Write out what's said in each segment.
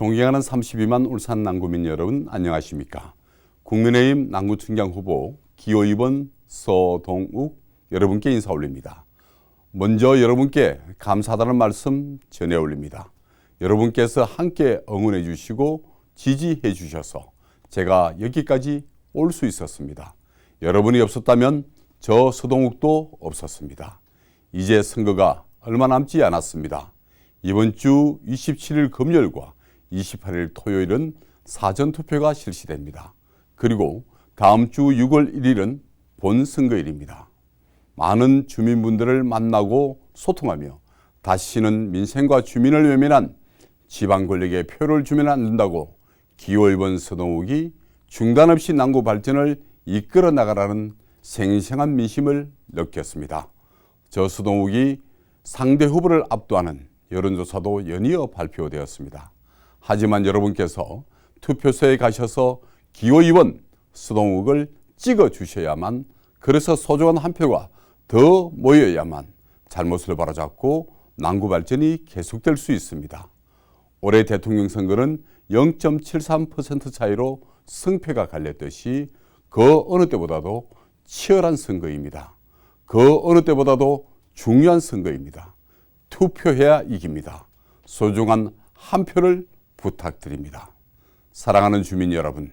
존경하는 32만 울산 남구민 여러분 안녕하십니까? 국민의힘 남구청장 후보 기호 2번 서동욱 여러분께 인사 올립니다. 먼저 여러분께 감사하다는 말씀 전해 올립니다. 여러분께서 함께 응원해 주시고 지지해 주셔서 제가 여기까지 올 수 있었습니다. 여러분이 없었다면 저 서동욱도 없었습니다. 이제 선거가 얼마 남지 않았습니다. 이번 주 27일 금요일과 28일 토요일은 사전투표가 실시됩니다. 그리고 다음 주 6월 1일은 본선거일입니다. 많은 주민분들을 만나고 소통하며 다시는 민생과 주민을 외면한 지방 권력에 표를 주면 안 된다고 기호 1번 서동욱이 중단 없이 남구 발전을 이끌어 나가라는 생생한 민심을 느꼈습니다. 저 서동욱이 상대 후보를 압도하는 여론조사도 연이어 발표되었습니다. 하지만 여러분께서 투표소에 가셔서 기호 2번 서동욱을 찍어 주셔야만 그래서 소중한 한 표가 더 모여야만 잘못을 바로잡고 남구 발전이 계속될 수 있습니다. 올해 대통령 선거는 0.73% 차이로 승패가 갈렸듯이 그 어느 때보다도 치열한 선거입니다. 그 어느 때보다도 중요한 선거입니다. 투표해야 이깁니다. 소중한 한 표를 부탁드립니다. 사랑하는 주민 여러분,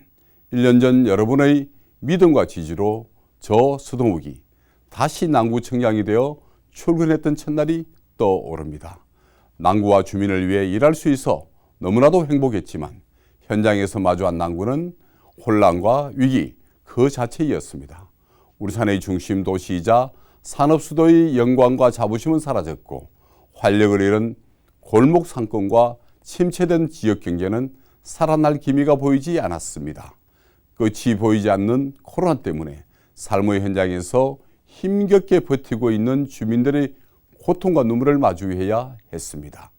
1년 전 여러분의 믿음과 지지로 저 수동욱이 다시 남구 청장이 되어 출근했던 첫날이 떠오릅니다. 남구와 주민을 위해 일할 수 있어 너무나도 행복했지만 현장에서 마주한 남구는 혼란과 위기 그 자체이었습니다. 우리 산의 중심 도시이자 산업 수도의 영광과 자부심은 사라졌고 활력을 잃은 골목 상권과 침체된 지역 경제는 살아날 기미가 보이지 않았습니다. 끝이 보이지 않는 코로나 때문에 삶의 현장에서 힘겹게 버티고 있는 주민들의 고통과 눈물을 마주해야 했습니다.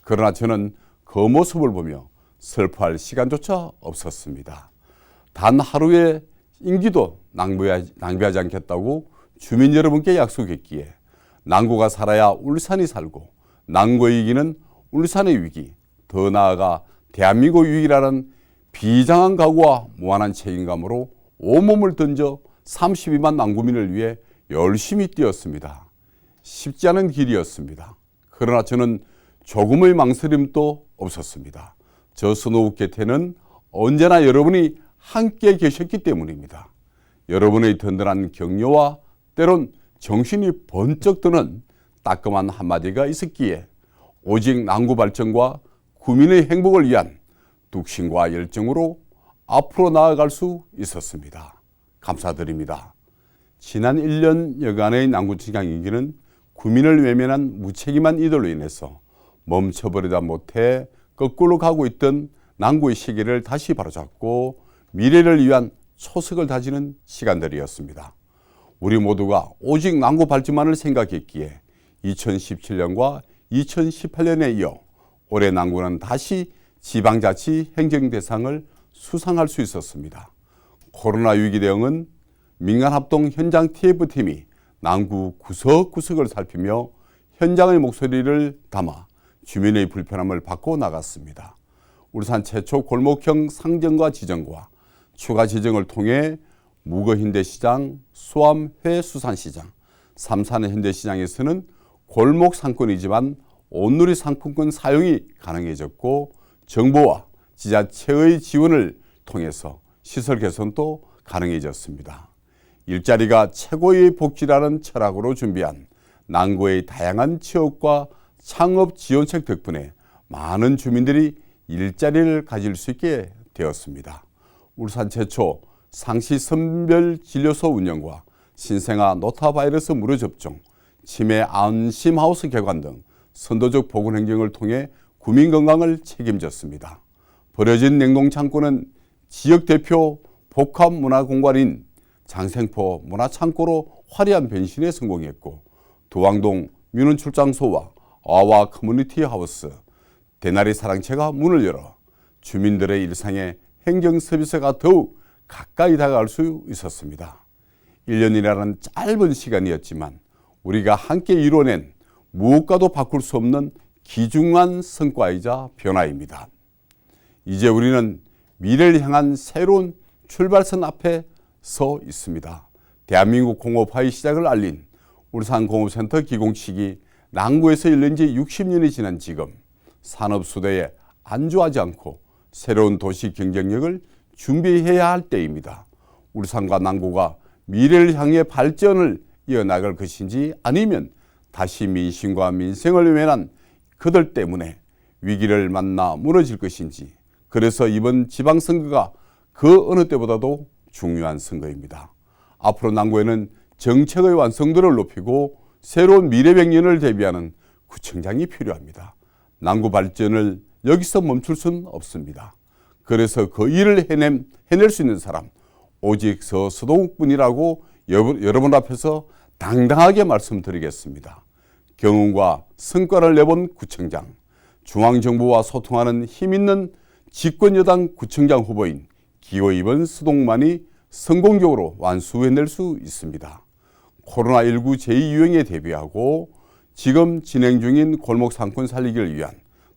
그러나 저는 그 모습을 보며 슬퍼할 시간조차 없었습니다. 단 하루의 임기도 낭비하지, 않겠다고 주민 여러분께 약속했기에 남구가 살아야 울산이 살고 남구의 위기는 울산의 위기, 더 나아가 대한민국 위기라는 비장한 각오와 무한한 책임감으로 온몸을 던져 32만 남구민을 위해 열심히 뛰었습니다. 쉽지 않은 길이었습니다. 그러나 저는 조금의 망설임도 없었습니다. 저 스노우 곁에는 언제나 여러분이 함께 계셨기 때문입니다. 여러분의 든든한 격려와 때론 정신이 번쩍 드는 따끔한 한마디가 있었기에 오직 남구 발전과 구민의 행복을 위한 뚝심과 열정으로 앞으로 나아갈 수 있었습니다. 감사드립니다. 지난 1년 여간의 남구청장 임기는 구민을 외면한 무책임한 이들로 인해서 멈춰버리다 못해 거꾸로 가고 있던 남구의 시계를 다시 바로잡고 미래를 위한 초석을 다지는 시간들이었습니다. 우리 모두가 오직 남구 발전만을 생각했기에 2017년과 2018년에 이어 올해 남구는 다시 지방자치 행정 대상을 수상할 수 있었습니다. 코로나 위기 대응은 민간합동 현장 TF팀이 남구 구석구석을 살피며 현장의 목소리를 담아 주민의 불편함을 바꿔 나갔습니다. 울산 최초 골목형 상정과 지정과 추가 지정을 통해 무거현대시장, 수암 회 수산시장, 삼산의 현대시장에서는 골목 상권이지만 온누리 상품권 사용이 가능해졌고 정부와 지자체의 지원을 통해서 시설 개선도 가능해졌습니다. 일자리가 최고의 복지라는 철학으로 준비한 남구의 다양한 취업과 창업 지원책 덕분에 많은 주민들이 일자리를 가질 수 있게 되었습니다. 울산 최초 상시 선별 진료소 운영과 신생아 노타바이러스 무료 접종, 치매 안심하우스 개관 등 선도적 보건 행정을 통해 구민 건강을 책임졌습니다. 버려진 냉동 창고는 지역 대표 복합 문화 공간인 장생포 문화 창고로 화려한 변신에 성공했고 도왕동 민원 출장소와 아와 커뮤니티 하우스 대나리 사랑채가 문을 열어 주민들의 일상에 행정 서비스가 더욱 가까이 다가갈 수 있었습니다. 1년이라는 짧은 시간이었지만 우리가 함께 이뤄낸 무엇과도 바꿀 수 없는 기중한 성과이자 변화입니다. 이제 우리는 미래를 향한 새로운 출발선 앞에 서 있습니다. 대한민국 공업화의 시작을 알린 울산공업센터 기공식이 남구에서 열린 지 60년이 지난 지금 산업수대에 안주하지 않고 새로운 도시 경쟁력을 준비해야 할 때입니다. 울산과 남구가 미래를 향해 발전을 이어나갈 것인지 아니면 다시 민심과 민생을 위한 그들 때문에 위기를 만나 무너질 것인지 그래서 이번 지방선거가 그 어느 때보다도 중요한 선거입니다. 앞으로 남구에는 정책의 완성도를 높이고 새로운 미래백년을 대비하는 구청장이 필요합니다. 남구 발전을 여기서 멈출 수는 없습니다. 그래서 그 일을 해냄, 해낼 수 있는 사람 오직 서 서동뿐이라고 여러분 앞에서 당당하게 말씀드리겠습니다. 경운과 성과를 내본 구청장, 중앙정부와 소통하는 힘있는 집권여당 구청장 후보인 기호 2번 수동만이 성공적으로 완수해낼 수 있습니다. 코로나19 제2유행에 대비하고 지금 진행 중인 골목 상권 살리기를 위한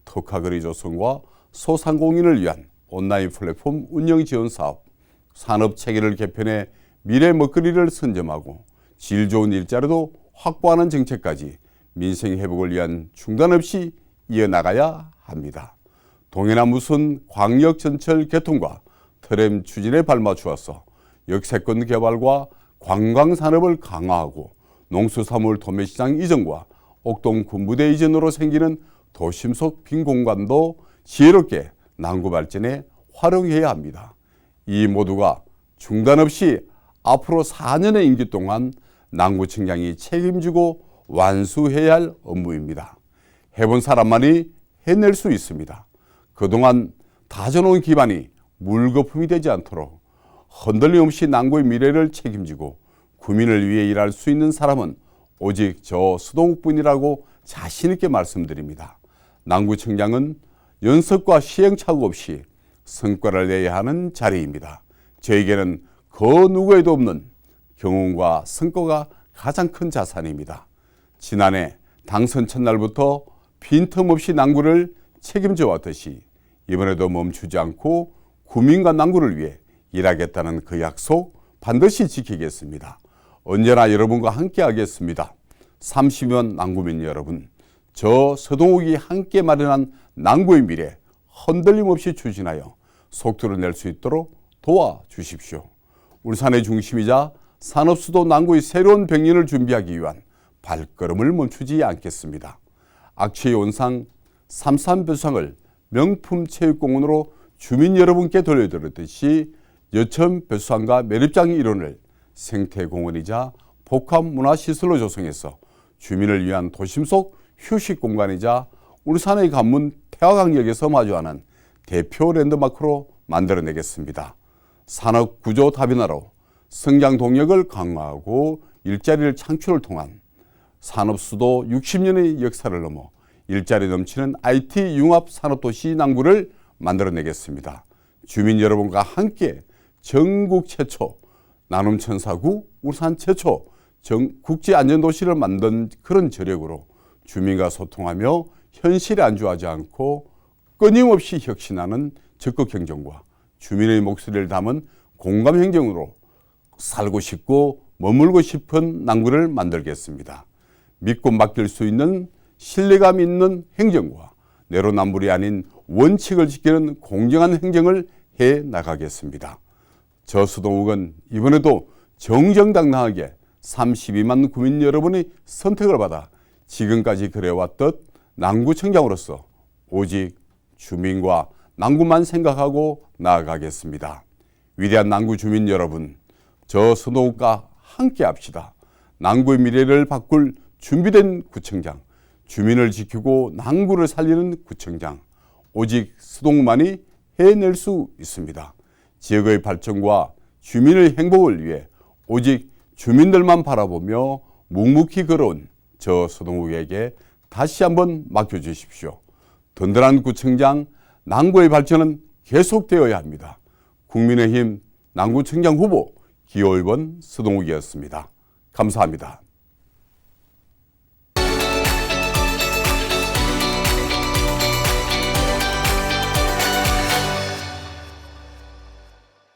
특화거리 조성과 소상공인을 위한 온라인 플랫폼 운영 지원 사업, 산업 체계를 개편해 미래 먹거리를 선점하고 질 좋은 일자리도 확보하는 정책까지 민생 회복을 위한 중단 없이 이어나가야 합니다. 동해남 무슨 광역 전철 개통과 트램 추진에 발맞추어서 역세권 개발과 관광 산업을 강화하고 농수산물 도매시장 이전과 옥동 군부대 이전으로 생기는 도심 속 빈 공간도 지혜롭게 남구 발전에 활용해야 합니다. 이 모두가 중단 없이 앞으로 4년의 임기 동안 남구청장이 책임지고 완수해야 할 업무입니다. 해본 사람만이 해낼 수 있습니다. 그동안 다져놓은 기반이 물거품이 되지 않도록 흔들림 없이 남구의 미래를 책임지고 구민을 위해 일할 수 있는 사람은 오직 저 수동욱뿐이라고 자신있게 말씀드립니다. 남구청장은 연습과 시행착오 없이 성과를 내야 하는 자리입니다. 저에게는 그 누구에도 없는 경험과 성과가 가장 큰 자산입니다. 지난해 당선 첫날부터 빈틈없이 남구를 책임져 왔듯이 이번에도 멈추지 않고 구민과 남구를 위해 일하겠다는 그 약속 반드시 지키겠습니다. 언제나 여러분과 함께 하겠습니다. 30년 남구민 여러분, 저 서동욱이 함께 마련한 남구의 미래 흔들림 없이 추진하여 속도를 낼 수 있도록 도와주십시오. 울산의 중심이자 산업수도 남구의 새로운 백년을 준비하기 위한 발걸음을 멈추지 않겠습니다. 악취의 온상 삼산별상을 명품 체육공원으로 주민 여러분께 돌려드렸듯이 여천 벼수상과 매립장 일원을 생태공원이자 복합문화시설로 조성해서 주민을 위한 도심 속 휴식 공간이자 울산의 관문 태화강역에서 마주하는 대표 랜드마크로 만들어내겠습니다. 산업 구조 다변화로 성장 동력을 강화하고 일자리를 창출을 통한 산업 수도 60년의 역사를 넘어 일자리 넘치는 IT 융합 산업 도시 남구를 만들어내겠습니다. 주민 여러분과 함께 전국 최초 나눔 천사구 울산 최초 국제 안전 도시를 만든 그런 저력으로 주민과 소통하며 현실에 안주하지 않고 끊임없이 혁신하는 적극 행정과 주민의 목소리를 담은 공감 행정으로 살고 싶고 머물고 싶은 남구를 만들겠습니다. 믿고 맡길 수 있는 신뢰감 있는 행정과 내로남불이 아닌 원칙을 지키는 공정한 행정을 해 나가겠습니다. 저수동욱은 이번에도 정정당당하게 32만 구민 여러분의 선택을 받아 지금까지 그래왔듯 남구청장으로서 오직 주민과 남구만 생각하고 나아가겠습니다. 위대한 남구 주민 여러분, 저 수동욱과 함께 합시다. 남구의 미래를 바꿀 준비된 구청장, 주민을 지키고 남구를 살리는 구청장, 오직 수동만이 해낼 수 있습니다. 지역의 발전과 주민의 행복을 위해 오직 주민들만 바라보며 묵묵히 걸어온 저 서동욱에게 다시 한번 맡겨주십시오. 든든한 구청장 남구의 발전은 계속되어야 합니다. 국민의힘 남구청장 후보 기호 1번 서동욱이었습니다. 감사합니다.